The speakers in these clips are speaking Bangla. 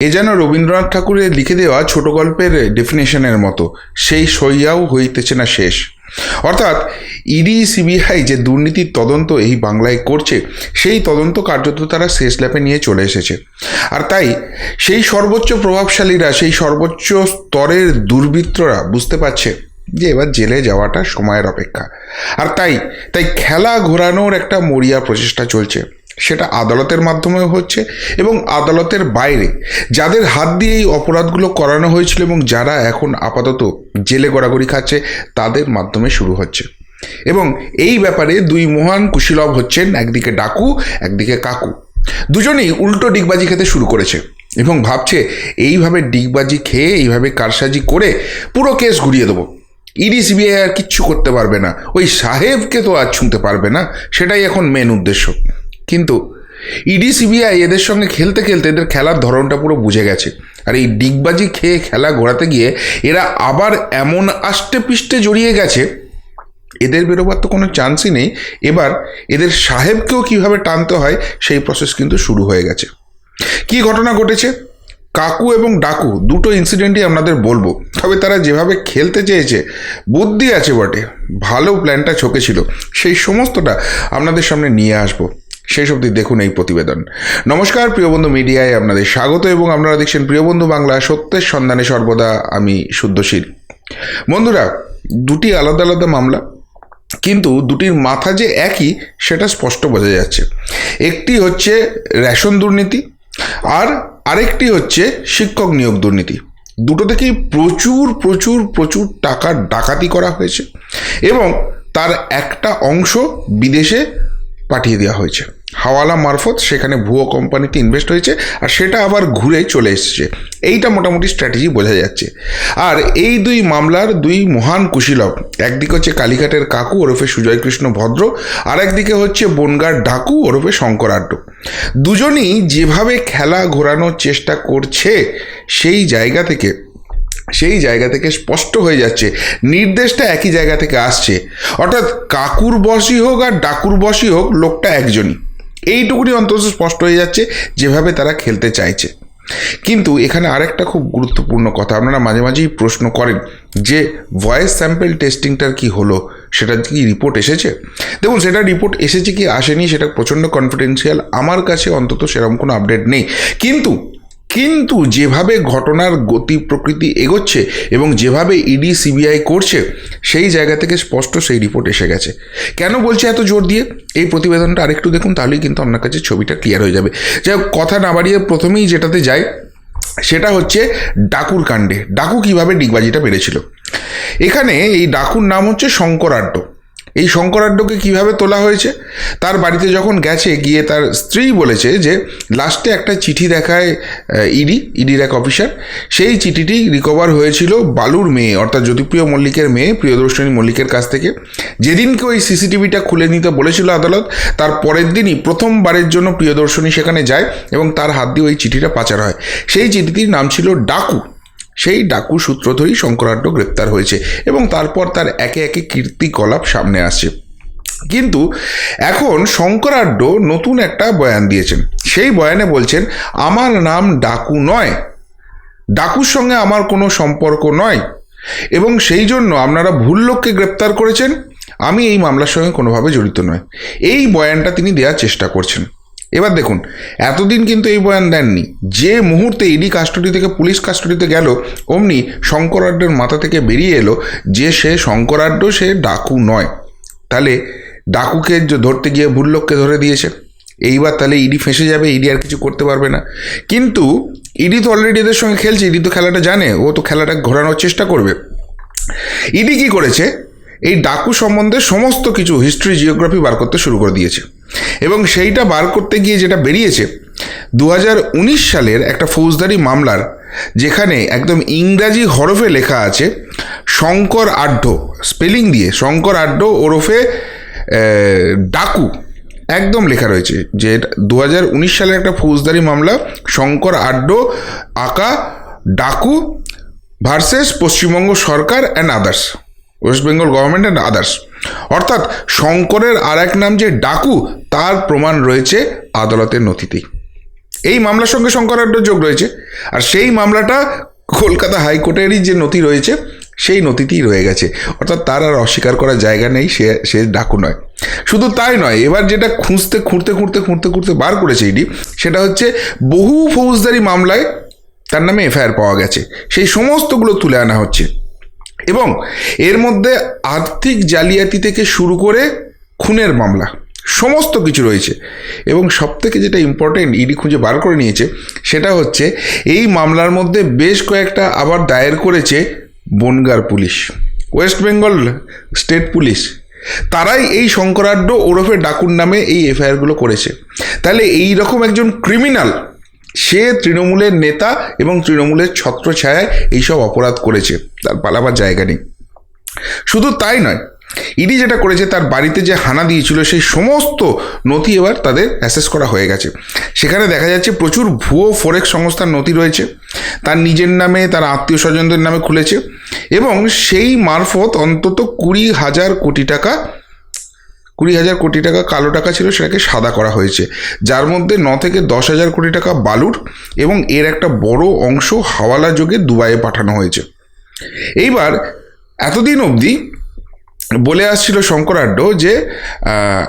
এ যেন রবীন্দ্রনাথ ঠাকুরের লিখে দেওয়া ছোট গল্পের ডেফিনেশনের মতো। সেই সইয়াও হইতেছে না শেষ। অর্থাৎ ইডি, সিবিআই যে দুর্নীতির তদন্ত এই বাংলায় করছে, সেই তদন্ত কার্যত তারা শেষ ল্যাপে নিয়ে চলে এসেছে। আর তাই সেই সর্বোচ্চ প্রভাবশালীরা, সেই সর্বোচ্চ স্তরের দুর্বৃত্তরা বুঝতে পারছে যে এবার জেলে যাওয়াটা সময়ের অপেক্ষা। আর তাই তাই খেলা ঘোরানোর একটা মরিয়া প্রচেষ্টা চলছে। সেটা আদালতের মাধ্যমেও হচ্ছে এবং আদালতের বাইরে যাদের হাত দিয়ে এই অপরাধগুলো করানো হয়েছিল এবং যারা এখন আপাতত জেলে গড়াগড়ি খাচ্ছে, তাদের মাধ্যমে শুরু হচ্ছে। এবং এই ব্যাপারে দুই মহান কুশীলভ হচ্ছেন, একদিকে ডাকু, একদিকে কাকু। দুজনেই উল্টো ডিগবাজি খেতে শুরু করেছে এবং ভাবছে, এইভাবে ডিগবাজি খেয়ে, এইভাবে কারসাজি করে পুরো কেস ঘুরিয়ে দেবো। ইডি, সিবিআই আর কিচ্ছু করতে পারবে না। ওই সাহেবকে তো আর ছুঁতে পারবে না। সেটাই এখন মেন উদ্দেশ্য। কিন্তু ইডি, সিবিআই এদের সঙ্গে খেলতে খেলতে এদের খেলার ধরনটা পুরো বুঝে গেছে। আর এই ডিগবাজি খেয়ে খেলা ঘোরাতে গিয়ে এরা আবার এমন আষ্টে পিষ্টে জড়িয়ে গেছে, এদের বেরোবার তো কোনো চান্সই নেই। এবার এদের সাহেবকেও কীভাবে টানতে হয়, সেই প্রসেস কিন্তু শুরু হয়ে গেছে। কি ঘটনা ঘটেছে? কাকু এবং ডাকু দুটো ইনসিডেন্টই আপনাদের বলব। তবে তারা যেভাবে খেলতে চেয়েছে, বুদ্ধি আছে বটে, ভালো প্ল্যানটা চোখে ছিল সেই সমস্তটা আপনাদের সামনে নিয়ে আসব। শেষ অবধি দেখুন এই প্রতিবেদন। নমস্কার, প্রিয় বন্ধু মিডিয়ায় আপনাদের স্বাগত এবং আপনারা দেখছেন প্রিয় বন্ধু বাংলা সত্যের সন্ধানে সর্বদা আমি শুদ্ধশীল বন্ধুরা, দুটি আলাদা আলাদা মামলা, কিন্তু দুটির মাথা যে একই, সেটা স্পষ্ট বোঝা যাচ্ছে। একটি হচ্ছে রেশন দুর্নীতি আর আরেকটি হচ্ছে শিক্ষক নিয়োগ দুর্নীতি। দুটো থেকেই প্রচুর প্রচুর প্রচুর টাকা ডাকাতি করা হয়েছে এবং তার একটা অংশ বিদেশে পাঠিয়ে দেওয়া হয়েছে। হাওয়ালা মারফত সেখানে ভুয়ো কোম্পানিতে ইনভেস্ট হয়েছে আর সেটা আবার ঘুরে চলে এসেছে। এইটা মোটামুটি স্ট্র্যাটেজি বোঝা যাচ্ছে। আর এই দুই মামলার দুই মহান কুশীলভ একদিকে হচ্ছে কালীঘাটের কাকু, ওরফে সুজয় কৃষ্ণ ভদ্র আর একদিকে হচ্ছে বনগার ডাকু, ওরফে শঙ্কর আড্ড। দুজনই যেভাবে খেলা ঘোরানোর চেষ্টা করছে, সেই জায়গা থেকে, সেই জায়গা থেকে স্পষ্ট হয়ে যাচ্ছে, নির্দেশটা একই জায়গা থেকে আসছে। অর্থাৎ কাকুর বসই হোক আর ডাকুর বসই হোক, লোকটা একজনই। এইটুকুনি অন্তত স্পষ্ট হয়ে যাচ্ছে যেভাবে তারা খেলতে চাইছে। কিন্তু এখানে আরেকটা খুব গুরুত্বপূর্ণ কথা আপনারা মাঝে মাঝেই প্রশ্ন করেন যে ভয়েস স্যাম্পেল টেস্টিংটার কি হলো? সেটা কি রিপোর্ট এসেছে? দেখুন, সেটা রিপোর্ট এসেছে কি আসেনি সেটা প্রচণ্ড কনফিডেন্সিয়াল আমার কাছে অন্তত সেরকম কোনো আপডেট নেই। কিন্তু কিন্তু যেভাবে ঘটনার গতি প্রকৃতি এগোচ্ছে এবং যেভাবে ইডি সিবিআই করছে, সেই জায়গা থেকে স্পষ্ট সেই রিপোর্ট এসে গেছে। কেন বলছে এত জোর দিয়ে? এই প্রতিবেদনটা আরেকটু দেখুন, তাহলেই কিন্তু আপনার কাছে ছবিটা ক্লিয়ার হয়ে যাবে। যাই কথা না বাড়িয়ে প্রথমেই যেটাতে যায় সেটা হচ্ছে ডাকুর কাণ্ডে। ডাকু কীভাবে ডিগবাজিটা পেরেছিল এখানে এই ডাকুর নাম হচ্ছে শঙ্কর আড্ড এই শঙ্করাড্ডকে কীভাবে তোলা হয়েছে? তার বাড়িতে যখন গেছে, গিয়ে তার স্ত্রী বলেছে যে, লাস্টে একটা চিঠি দেখায় ইডি, ইডির এক অফিসার। সেই চিঠিটি রিকভার হয়েছিল বালুর মেয়ে, অর্থাৎ জ্যোতিপ্রিয় মল্লিকের মেয়ে, প্রিয়দর্শনী মল্লিকের কাছ থেকে। যেদিনকে ওই সিসিটিভিটা খুলে নিতে বলেছিল আদালত, তার পরের দিনই প্রথমবারের জন্য প্রিয়দর্শনী সেখানে যায় এবং তার হাত দিয়ে ওই চিঠিটা পাচার হয়। সেই চিঠিটির নাম ছিল ডাকু। সেই ডাকু সূত্র ধরেই শঙ্করাড্ড গ্রেপ্তার হয়েছে এবং তারপর তার একে একে কীর্তিকলাপ সামনে আসছে। কিন্তু এখন শঙ্করাড্ড নতুন একটা বয়ান দিয়েছেন। সেই বয়ানে বলছেন, আমার নাম ডাকু নয়, ডাকুর সঙ্গে আমার কোনো সম্পর্ক নয় এবং সেই জন্য আপনারা ভুল লোককে গ্রেপ্তার করেছেন। আমি এই মামলার সঙ্গে কোনোভাবে জড়িত নয় এই বয়ানটা তিনি দেওয়ার চেষ্টা করছেন। এবার দেখুন, এতদিন কিন্তু এই বয়ান দেননি। যে মুহূর্তে ইডি কাস্টডি থেকে, পুলিশ কাস্টডিতে গেল, অমনি শঙ্করাড্ডের মাথা থেকে বেরিয়ে এলো যে সে শঙ্করাড্ড সে ডাকু নয়। তাহলে ডাকুকে ধরতে গিয়ে ভুল লোককে ধরে দিয়েছে, এইবার তাহলে ইডি ফেঁসে যাবে, ইডি আর কিছু করতে পারবে না। কিন্তু ইডি তো অলরেডি এদের সঙ্গে খেলছে, ইডি তো খেলাটা জানে, ও তো খেলাটা ঘোরানোর চেষ্টা করবে। ইডি কি করেছে? এই ডাকু সম্বন্ধে সমস্ত কিছু হিস্ট্রি জিওগ্রাফি বার করতে শুরু করে দিয়েছে। এবং সেইটা বার করতে গিয়ে যেটা বেরিয়েছে দু হাজার উনিশ সালের একটা ফৌজদারি মামলার, যেখানে একদম ইংরাজি হরফে লেখা আছে, শঙ্কর আড্ড, স্পেলিং দিয়ে শঙ্কর আড্ড ওরফে ডাকু, একদম লেখা রয়েছে যে দু হাজার উনিশ সালের একটা ফৌজদারি মামলা, Shankar Adhya, aka, Daku versus Paschimbanga Sarkar and others West Bengal government and others অর্থাৎ শঙ্করের আর এক নাম যে ডাকু, তার প্রমাণ রয়েছে আদালতের নথিতেই। এই মামলার সঙ্গে শঙ্কর শঙ্করাড্ডর যোগ রয়েছে। আর সেই মামলাটা কলকাতা হাইকোর্টেরই যে নথি রয়েছে, সেই নথিতেই রয়ে গেছে। অর্থাৎ তার আর অস্বীকার করার জায়গা নেই, সে সে ডাকু নয়। শুধু তাই নয়, এবার যেটা খুঁজতে, খুঁড়তে খুঁড়তে খুঁড়তে খুঁড়তে বার করেছে ইডি, সেটা হচ্ছে বহু ফৌজদারি মামলায় তার নামে এফআইআর পাওয়া গেছে। সেই সমস্তগুলো তুলে আনা হচ্ছে। এবং এর মধ্যে আর্থিক জালিয়াতি থেকে শুরু করে খুনের মামলা, সমস্ত কিছু রয়েছে। এবং সব থেকে যেটা ইম্পর্টেন্ট ইডি খুঁজে বার করে নিয়েছে, সেটা হচ্ছে এই মামলার মধ্যে বেশ কয়েকটা আবার দায়ের করেছে বনগার police, West Bengal state police. তারাই এই শঙ্করাড্ড ওরফে ডাকুর নামে এই এফআইআরগুলো করেছে। তাহলে এই রকম একজন ক্রিমিনাল সে তৃণমূলের নেতা এবং তৃণমূলের ছত্রছায়ায় এইসব অপরাধ করেছে, তার পালাবার জায়গা নেই। শুধু তাই নয়, ইডি যেটা করেছে তার বাড়িতে যে হানা দিয়েছিল, সেই সমস্ত নথি এবার তাদের অ্যাসেস করা হয়ে গেছে। সেখানে দেখা যাচ্ছে প্রচুর ভুয়ো ফরেক্স সংস্থার নথি রয়েছে, তার নিজের নামে, তার আত্মীয় স্বজনদের নামে খুলেছে এবং সেই মারফত অন্তত কুড়ি হাজার কোটি টাকা কুড়ি হাজার কোটি টাকা কালো টাকা ছিল, সেটাকে সাদা করা হয়েছে। যার মধ্যে ন থেকে দশ হাজার কোটি টাকা বালুর এবং এর একটা বড় অংশ হাওয়ালা যোগে দুবাইয়ে পাঠানো হয়েছে। এইবার এতদিন অবধি বলে আসছিল শঙ্করাড্ড যে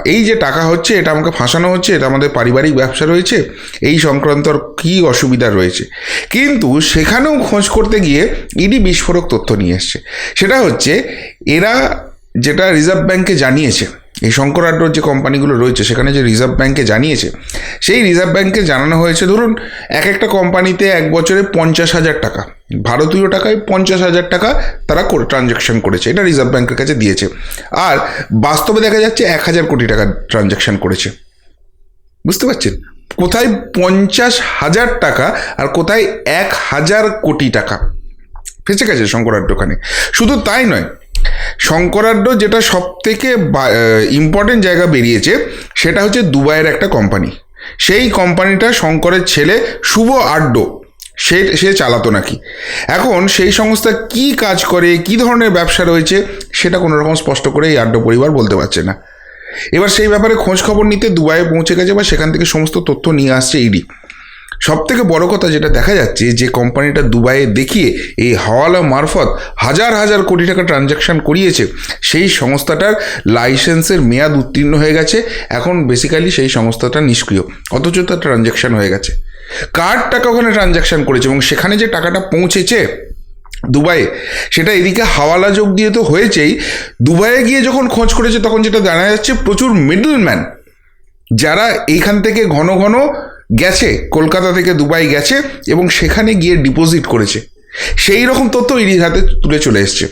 এই যে টাকা হচ্ছে, এটা আমাকে ফাঁসানো হচ্ছে, এটা আমাদের পারিবারিক ব্যবসা রয়েছে, এই সংক্রান্ত আর কী অসুবিধা রয়েছে। কিন্তু সেখানেও খোঁজ করতে গিয়ে ইডি বিস্ফোরক তথ্য নিয়ে এসছে। সেটা হচ্ছে, এরা যেটা রিজার্ভ ব্যাংকে জানিয়েছে, এই শঙ্করাড্ডর যে কোম্পানিগুলো রয়েছে, সেখানে যে রিজার্ভ ব্যাংকে জানিয়েছে, সেই রিজার্ভ ব্যাংকে জানানো হয়েছে, ধরুন, এক একটা কোম্পানিতে এক বছরে পঞ্চাশ হাজার টাকা, ভারতীয় টাকায় পঞ্চাশ হাজার টাকা তারা ট্রানজ্যাকশন করেছে, এটা রিজার্ভ ব্যাংকের কাছে দিয়েছে, আর বাস্তবে দেখা যাচ্ছে এক হাজার কোটি টাকা ট্রানজ্যাকশন করেছে। বুঝতে পারছেন? কোথায় পঞ্চাশ হাজার টাকা আর কোথায় এক হাজার কোটি টাকা? ফেসে গেছে শঙ্করাড্ড ওখানে। শুধু তাই নয় শঙ্করাড্ড যেটা সব থেকে ইম্পর্টেন্ট জায়গা বেরিয়েছে, সেটা হচ্ছে দুবাইয়ের একটা কোম্পানি সেই কোম্পানিটা শঙ্করের ছেলে শুভ আড্ডো সে সে চালাতো নাকি। এখন সেই সংস্থা কি কাজ করে, কি ধরনের ব্যবসা রয়েছে, সেটা কোনো রকম স্পষ্ট করে এই আড্ডো পরিবার বলতে পারছে না। এবার সেই ব্যাপারে খোঁজ খবর নিতে দুবাইয়ে পৌঁছে গেছে বা সেখান থেকে সমস্ত তথ্য নিয়ে আসছে ইডি। সব থেকে বড় কথা যেটা দেখা যাচ্ছে, যে কোম্পানিটা দুবাইয়ে দেখিয়ে এই হাওয়ালা মারফত হাজার হাজার কোটি টাকা ট্রানজ্যাকশন করিয়েছে, সেই সংস্থাটার লাইসেন্সের মেয়াদ উত্তীর্ণ হয়ে গেছে, এখন বেসিক্যালি সেই সংস্থাটা নিষ্ক্রিয়, অথচ তার ট্রানজ্যাকশন হয়ে গেছে। কার টাকা ওখানে ট্রানজ্যাকশন করেছে এবং সেখানে যে টাকাটা পৌঁছেছে দুবাইয়ে, সেটা এদিকে হাওয়ালা যোগ দিয়ে তো হয়েছেই, দুবাইয়ে গিয়ে যখন খোঁজ করেছে তখন যেটা জানা যাচ্ছে প্রচুর মিডলম্যান যারা এইখান থেকে ঘন ঘন গেছে, কলকাতা থেকে দুবাই গেছে এবং সেখানে গিয়ে ডিপোজিট করেছে। সেই রকম তথ্য ইডির হাতে তুলে চলে এসছে।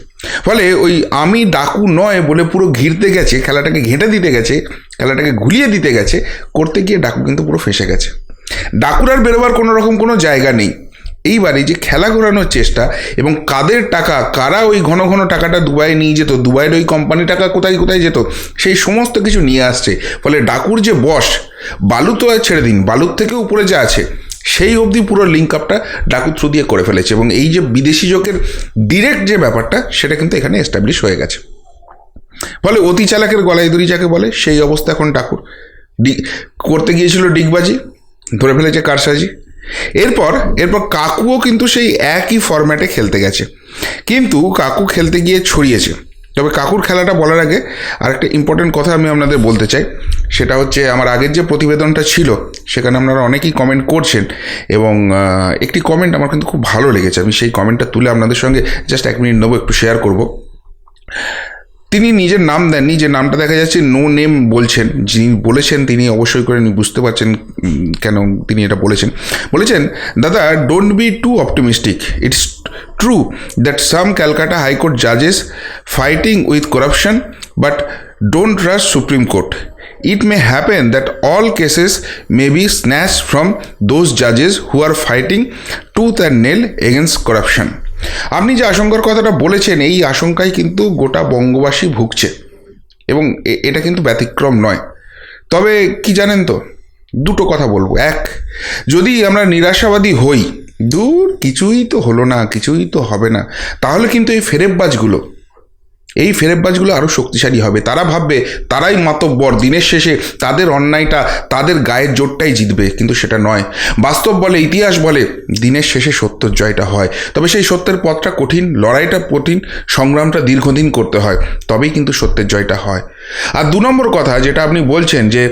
ফলে ওই আমি ডাকু নয় বলে পুরো ঘিরতে গেছে, খেলাটাকে ঘেঁটে দিতে গেছে, খেলাটাকে ঘুলিয়ে দিতে গেছে, করতে গিয়ে ডাকু কিন্তু পুরো ফেসে গেছে। ডাকুর আর বেরোবার কোনো রকম কোনো জায়গা নেই। এইবারে যে খেলা ঘোরানোর চেষ্টা এবং কাদের টাকা, কারা ওই ঘন ঘন টাকাটা দুবাই নিয়ে যেত, দুবাইয়ের ওই কোম্পানি টাকা কোথায় কোথায় যেত, সেই সমস্ত কিছু নিয়ে আসছে। ফলে ডাকুর যে বস বালু তো ছেড়ে দিন, বালুর থেকে উপরে যা আছে, সেই অবধি পুরো লিঙ্ক আপটা ডাকু থ্রু দিয়ে করে ফেলেছে এবং এই যে বিদেশি যোগের ডিরেক্ট যে ব্যাপারটা, সেটা কিন্তু এখানে এস্টাবলিশ হয়ে গেছে। ফলে অতি চালাকের গলায় দড়ি যাকে বলে, সেই অবস্থা এখন ডাকুর। ডি, করতে গিয়েছিল ডিগবাজি, ধরে ফেলেছে কারসাজি। এরপর এরপর কাকুও কিন্তু সেই একই ফরম্যাটে খেলতে গেছে। কিন্তু কাকু খেলতে গিয়ে ছড়িয়েছে। তবে কাকুর খেলাটা বলার আগে আরেকটা ইম্পর্টেন্ট কথা আমি আপনাদের বলতে চাই। সেটা হচ্ছে আমার আগের যে প্রতিবেদনটা ছিল, সেখানে আপনারা অনেকেই কমেন্ট করছেন এবং একটি কমেন্ট আমার কিন্তু খুব ভালো লেগেছে। আমি সেই কমেন্টটা তুলে আপনাদের সঙ্গে জাস্ট এক মিনিট নেব, একটু শেয়ার করব। তিনি নিজের নাম দেননি, যে নামটা দেখা যাচ্ছে নো নেম বলছেন। যিনি বলেছেন তিনি অবশ্যই করে বুঝতে পারছেন কেন তিনি এটা বলেছেন। বলেছেন, দাদা don't be too optimistic it's true that some Calcutta high court জাজেস fighting with corruption but don't rush Supreme Court it may happen that all cases may be snatched from those judges who are fighting tooth and nail against corruption. আপনি যে আশঙ্কার কথাটা বলেছেন, এই আশঙ্কায় কিন্তু গোটা বঙ্গবাসী ভুগছে। এবং এটা কিন্তু ব্যতিক্রম নয়। তবে কি জানেন তো, দুটো কথা বলব। এক, যদি আমরা নিরাশাবাদী হই, দূর কিছুই তো হলো না, কিছুই তো হবে না, তাহলে কিন্তু এই ফেরেববাজগুলো এই ফেরেববাজগুলো আরও শক্তিশালী হবে। তারা ভাববে, তারাই মাতব্বর। দিনের শেষে তাদের অন্যায়টা তাদের গায়ের জোরটাই জিতবে, কিন্তু সেটা নয়। বাস্তব বলে, ইতিহাস বলে, দিনের শেষে সত্যর জয়টা হয়। তবে সেই সত্যের পথটা কঠিন, লড়াইটা কঠিন, সংগ্রামটা দীর্ঘদিন করতে হয়, তবেই কিন্তু সত্যের জয়টা হয়। আর দু নম্বর কথা, যেটা আপনি বলছেন যে,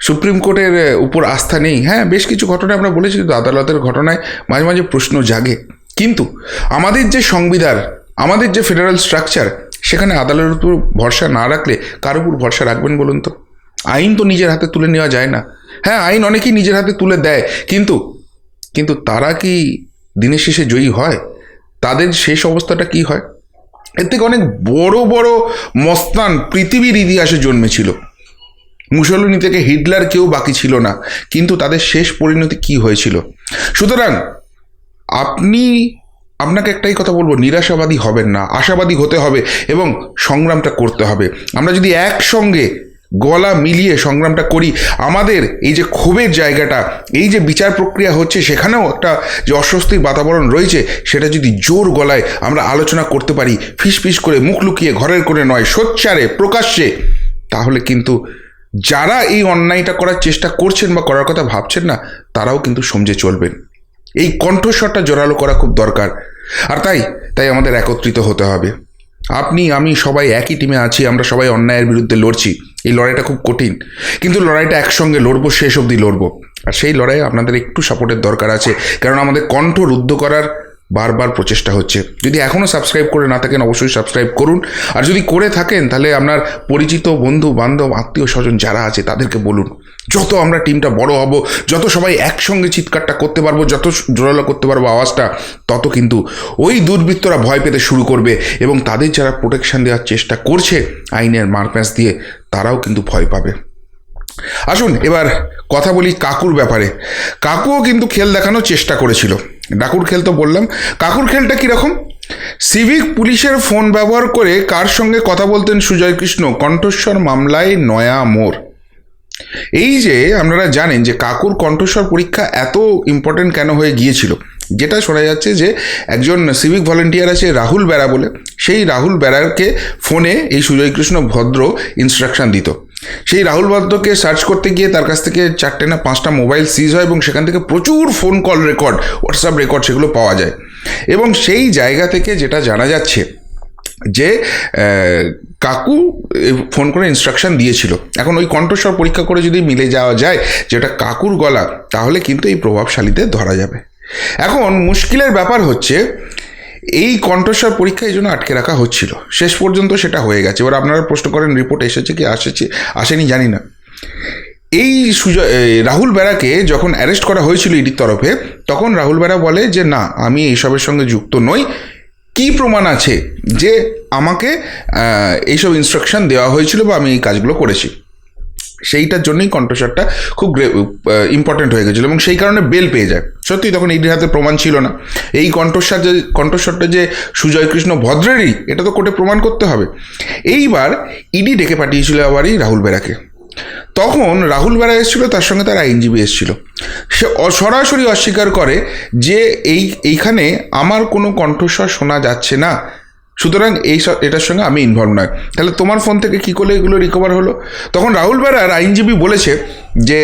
সুপ্রিম কোর্টের উপর আস্থা নেই। হ্যাঁ বেশ কিছু ঘটনা আমরা বলেছি আদালতের ঘটনায় মাঝে মাঝে প্রশ্ন জাগে। কিন্তু আমাদের যে সংবিধান, আমাদের যে ফেডারেল স্ট্রাকচার সেখানে আদালতের উপর ভরসা না রাখলে কার উপর ভরসা রাখবেন বলুন তো? আইন তো নিজের হাতে তুলে নেওয়া যায় না। হ্যাঁ আইন অনেকেই নিজের হাতে তুলে দেয়, কিন্তু কিন্তু তারা কি দিনের শেষে জয়ী হয়? তাদের শেষ অবস্থাটা কি হয়? এর থেকে অনেক বড় বড় মস্তান পৃথিবীর ইতিহাসে জন্মেছিল। মুসলিনী থেকে হিটলার কেউ বাকি ছিল না, কিন্তু তাদের শেষ পরিণতি কি হয়েছিল? সুতরাং, আপনি আপনাকে একটাই কথা বলব, নিরাশাবাদী হবেন না, আশাবাদী হতে হবে এবং সংগ্রামটা করতে হবে। আমরা যদি একসঙ্গে গলা মিলিয়ে সংগ্রামটা করি, আমাদের এই যে ক্ষোভের জায়গাটা, এই যে বিচার প্রক্রিয়া হচ্ছে, সেখানেও একটা যে অস্বস্তির বাতাবরণ রয়েছে, সেটা যদি জোর গলায় আমরা আলোচনা করতে পারি ফিস ফিস করে মুখ লুকিয়ে ঘরের করে নয়, সোচ্চারে, প্রকাশ্যে, তাহলে কিন্তু যারা এই অন্যায়টা করার চেষ্টা করছেন বা করার কথা ভাবছেন না, তারাও কিন্তু সমঝে চলবেন। এই কণ্ঠস্বরটা জোরালো করা খুব দরকার। আর তাই তাই আমাদের একত্রিত হতে হবে। আপনি, আমি সবাই একই টিমে আছি, আমরা সবাই অন্যায়ের বিরুদ্ধে লড়ছি। এই লড়াইটা খুব কঠিন। কিন্তু লড়াইটা একসঙ্গে লড়বো, শেষ অবধি লড়বো। আর সেই লড়াই আপনাদের একটু সাপোর্টের দরকার আছে। কারণ আমাদের কণ্ঠ রুদ্ধ করার বারবার প্রচেষ্টা হচ্ছে। যদি এখনও সাবস্ক্রাইব করে না থাকেন, অবশ্যই সাবস্ক্রাইব করুন। আর যদি করে থাকেন, তাহলে আপনার পরিচিত বন্ধু, বান্ধব আত্মীয় স্বজন যারা আছে, তাদেরকে বলুন। যত আমরা টিমটা বড় হব, যত সবাই একসঙ্গে চিৎকারটা করতে পারব, যত জোরালো করতে পারব আওয়াজটা, তত কিন্তু ওই দুর্বৃত্তরা ভয় পেতে শুরু করবে এবং তাদের যারা প্রোটেকশান দেওয়ার চেষ্টা করছে আইনের মারপ্যাঁচ দিয়ে, তারাও কিন্তু ভয় পাবে। আসুন এবার কথা বলি কাকুর ব্যাপারে। কাকুও কিন্তু খেল দেখানোর চেষ্টা করেছিল। ডাকুর খেল তো বললাম। কাকুর খেলটা কীরকম সিভিক পুলিশের ফোন ব্যবহার করে কার সঙ্গে কথা বলতেন সুজয় কৃষ্ণ? কণ্ঠস্বর মামলায় নয়া মোড়। এই যে আপনারা জানেন যে কাকুর কণ্ঠস্বর পরীক্ষা এত ইম্পর্টেন্ট কেন হয়ে গিয়েছিল? যেটা শোনা যাচ্ছে যে একজন সিভিক ভলেন্টিয়ার আছে রাহুল বেড়া বলে, সেই রাহুল বেড়াকে ফোনে এই সুজয় কৃষ্ণ ভদ্র ইনস্ট্রাকশন দিত। সেই রাহুল ভদ্রকে সার্চ করতে গিয়ে তার কাছ থেকে চারটে না পাঁচটা মোবাইল সিজ হয় এবং সেখান থেকে প্রচুর phone call record WhatsApp record সেগুলো পাওয়া যায়। এবং সেই জায়গা থেকে যেটা জানা যাচ্ছে যে কাকু ফোন করে ইনস্ট্রাকশন দিয়েছিল। এখন ওই কণ্ঠস্বর পরীক্ষা করে যদি মিলে যাওয়া যায় যেটা কাকুর গলা, তাহলে কিন্তু এই প্রভাবশালীদের ধরা যাবে। এখন মুশকিলের ব্যাপার হচ্ছে, এই কণ্ঠস্বর পরীক্ষা এই জন্য আটকে রাখা হচ্ছিল। শেষ পর্যন্ত সেটা হয়ে গেছে। এবার আপনারা প্রশ্ন করেন রিপোর্ট এসেছে কি, আসেছে, আসেনি জানি না। এই সুজয় রাহুল বেড়াকে যখন অ্যারেস্ট করা হয়েছিল ইডির তরফে, তখন রাহুল বেড়া বলে যে, না, আমি এইসবের সঙ্গে যুক্ত নই। কি প্রমাণ আছে যে আমাকে এইসব ইনস্ট্রাকশন দেওয়া হয়েছিল বা আমি এই কাজগুলো করেছি? সেইটার জন্যই কণ্ঠস্বরটা খুব ইম্পর্টেন্ট হয়ে গেছিল এবং সেই কারণে বেল পেয়ে যায়। সত্যি তখন ইডির হাতে প্রমাণ ছিল না। এই কণ্ঠস্বর যে, কণ্ঠস্বরটা যে সুজয় কৃষ্ণ ভদ্রেরই, এটা তো কোর্টে প্রমাণ করতে হবে। এইবার ইডি ডেকে পাঠিয়েছিল আবারই রাহুল বেরাকে। তখন রাহুল বেড়া এসেছিল, তার সঙ্গে তার আইনজীবী এসেছিল। সে সরাসরি অস্বীকার করে যে এই, এইখানে আমার কোনো কণ্ঠস্বর শোনা যাচ্ছে না। সুতরাং এই এটার সঙ্গে আমি ইনভলভ নয়। তাহলে তোমার ফোন থেকে কী করলে এগুলো রিকভার হলো? তখন রাহুল বেড়ার আইনজীবী বলেছে যে,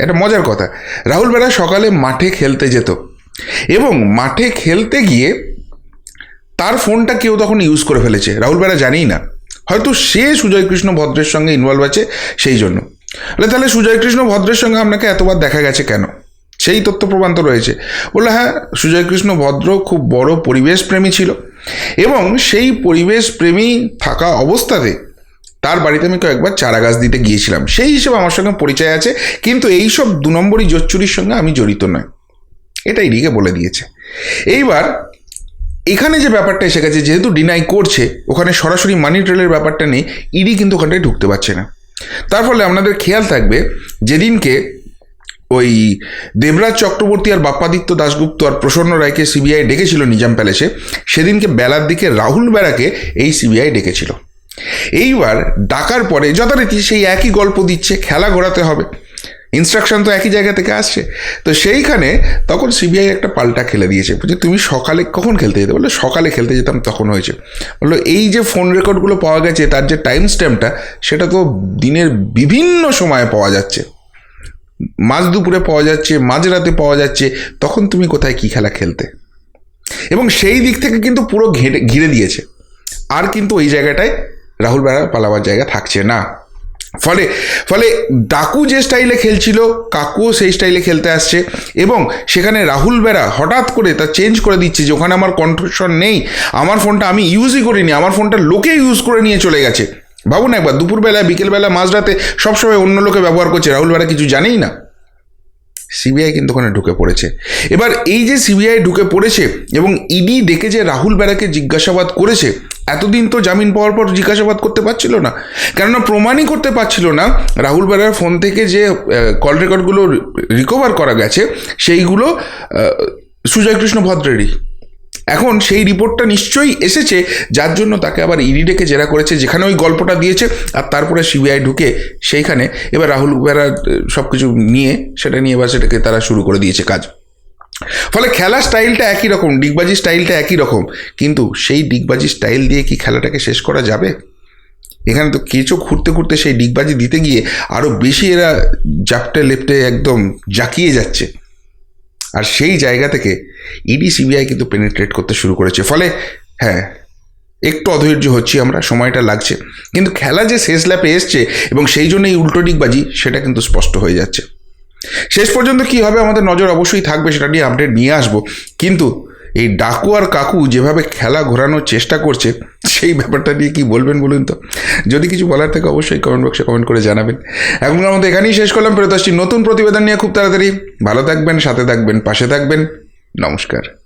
এটা মজার কথা, রাহুল বেড়া সকালে মাঠে খেলতে যেত এবং মাঠে খেলতে গিয়ে তার ফোনটা কেউ তখন ইউজ করে ফেলেছে। রাহুল বেড়া জানেই না। হয়তো সে সুজয় কৃষ্ণ ভদ্রের সঙ্গে ইনভলভ আছে সেই জন্য। তাহলে সুজয় কৃষ্ণ ভদ্রের সঙ্গে আপনাকে এতবার দেখা গেছে কেন? সেই তথ্য প্রমাণ তো রয়েছে। বলল হ্যাঁ সুজয় কৃষ্ণ ভদ্র খুব বড় পরিবেশ প্রেমী ছিল এবং সেই পরিবেশ প্রেমী থাকা অবস্থাতে তার বাড়িতে আমি কয়েকবার চারা গাছ দিতে গিয়েছিলাম। সেই হিসেবে আমার সঙ্গে পরিচয় আছে, কিন্তু এইসব দু নম্বরই জোচ্চুরির সঙ্গে আমি জড়িত নয় এটাই ইডিকে বলে দিয়েছে। এইবার এখানে যে ব্যাপারটা এসে গেছে, যেহেতু ডিনাই করছে, ওখানে সরাসরি মানি ট্রেলের ব্যাপারটা নেই ইডি কিন্তু ওখানটায় ঢুকতে পারছে না। তার ফলে আপনাদের খেয়াল থাকবে, যেদিনকে ওই দেবরাজ চক্রবর্তী আর বাপ্পাদিত্য দাশগুপ্ত আর প্রসন্ন রায়কে সিবিআই ডেকেছিল নিজাম প্যালেসে, সেদিনকে বেলার দিকে রাহুল বেড়াকে এই সিবিআই ডেকেছিল। এইবার ডাকার পরে, যথারীতি সেই একই গল্প দিচ্ছে, খেলা ঘোরাতে হবে। ইনস্ট্রাকশন তো একই জায়গা থেকে আসছে। তো সেইখানে তখন সিবিআই একটা পাল্টা খেলে দিয়েছে। বলছে, তুমি সকালে কখন খেলতে যেতে? বলল, সকালে খেলতে যেতাম তখন হয়েছে। বলল, এই যে ফোন রেকর্ডগুলো পাওয়া গেছে, তার যে টাইম স্ট্যাম্পটা সেটা তো দিনের বিভিন্ন সময়ে পাওয়া যাচ্ছে। মাঝ দুপুরে পাওয়া যাচ্ছে মাঝরাতে পাওয়া যাচ্ছে, তখন তুমি কোথায় কী খেলা খেলতে? এবং সেই দিক থেকে কিন্তু পুরো ঘেটে, ঘিরে দিয়েছে। আর কিন্তু ওই জায়গাটায় রাহুল বেড়া পালাবার জায়গা থাকছে না। ফলে ফলে ডাকু যে স্টাইলে খেলছিল, কাকুও সেই স্টাইলে খেলতে আসছে এবং সেখানে রাহুল বেড়া হঠাৎ করে তা চেঞ্জ করে দিচ্ছে যে, ওখানে আমার কণ্ঠস্বর নেই, আমার ফোনটা আমি ইউজই করিনি, আমার ফোনটা লোকে ইউজ করে নিয়ে চলে গেছে। ভাবুন একবার দুপুরবেলা বিকেলবেলা মাঝরাতে সবসময় অন্য লোকে ব্যবহার করছে, রাহুল বেড়া কিছু জানেই না। সিবিআই কিন্তু ওখানে ঢুকে পড়েছে। এবার এই যে সিবিআই ঢুকে পড়েছে এবং ইডি ডেকে যে রাহুল বেড়াকে জিজ্ঞাসাবাদ করেছে, এতদিন তো জামিন পাওয়ার পর জিজ্ঞাসাবাদ করতে পারছিল না। কেননা প্রমাণই করতে পারছিল না, রাহুল বেড়ার ফোন থেকে যে কল রেকর্ডগুলো রিকভার করা গেছে, সেইগুলো সুজয় কৃষ্ণ ভদ্রেরই। এখন সেই রিপোর্টটা নিশ্চয়ই এসেছে, যার জন্য তাকে আবার ইডি ডেকে জেরা করেছে, যেখানে ওই গল্পটা দিয়েছে, আর তারপরে সিবিআই ঢুকে সেইখানে এবার রাহুল বেড়া সব কিছু নিয়ে সেটা নিয়ে এবার সেটাকে তারা শুরু করে দিয়েছে কাজ। ফলে খেলার স্টাইলটা একই রকম ডিগবাজি স্টাইলটা একই রকম, কিন্তু সেই ডিগবাজি স্টাইল দিয়ে কি খেলাটাকে শেষ করা যাবে? এখানে তো কেঁচো ঘুরতে ঘুরতে সেই ডিগবাজি দিতে গিয়ে আরও বেশি এরা জাপটে লেপটে একদম জাকিয়ে যাচ্ছে। আর সেই জায়গা থেকে ইডি সিবিআই কিন্তু পেনিট্রেট করতে শুরু করেছে। ফলে হ্যাঁ একটু অধৈর্য হচ্ছি আমরা, সময়টা লাগছে। কিন্তু খেলা যে শেষ ল্যাপে এসছে এবং সেই জন্য এই উল্টো ডিগবাজি, সেটা কিন্তু স্পষ্ট হয়ে যাচ্ছে। শেষ পর্যন্ত কি হবে আমাদের নজর অবশ্যই থাকবে, সেটা নিয়ে আপডেট নিয়ে আসব। কিন্তু এই ডাকু আর কাকু যেভাবে খেলা ঘোরানোর চেষ্টা করছে, সেই ব্যাপারটা নিয়ে কি বলবেন বলুন তো? যদি কিছু বলার থাকে অবশ্যই কমেন্ট বক্সে কমেন্ট করে জানাবেন। এখনকার মতো এখানেই শেষ করলাম আসছি নতুন প্রতিবেদন নিয়ে খুব তাড়াতাড়ি। ভালো থাকবেন, সাথে থাকবেন, পাশে থাকবেন। নমস্কার।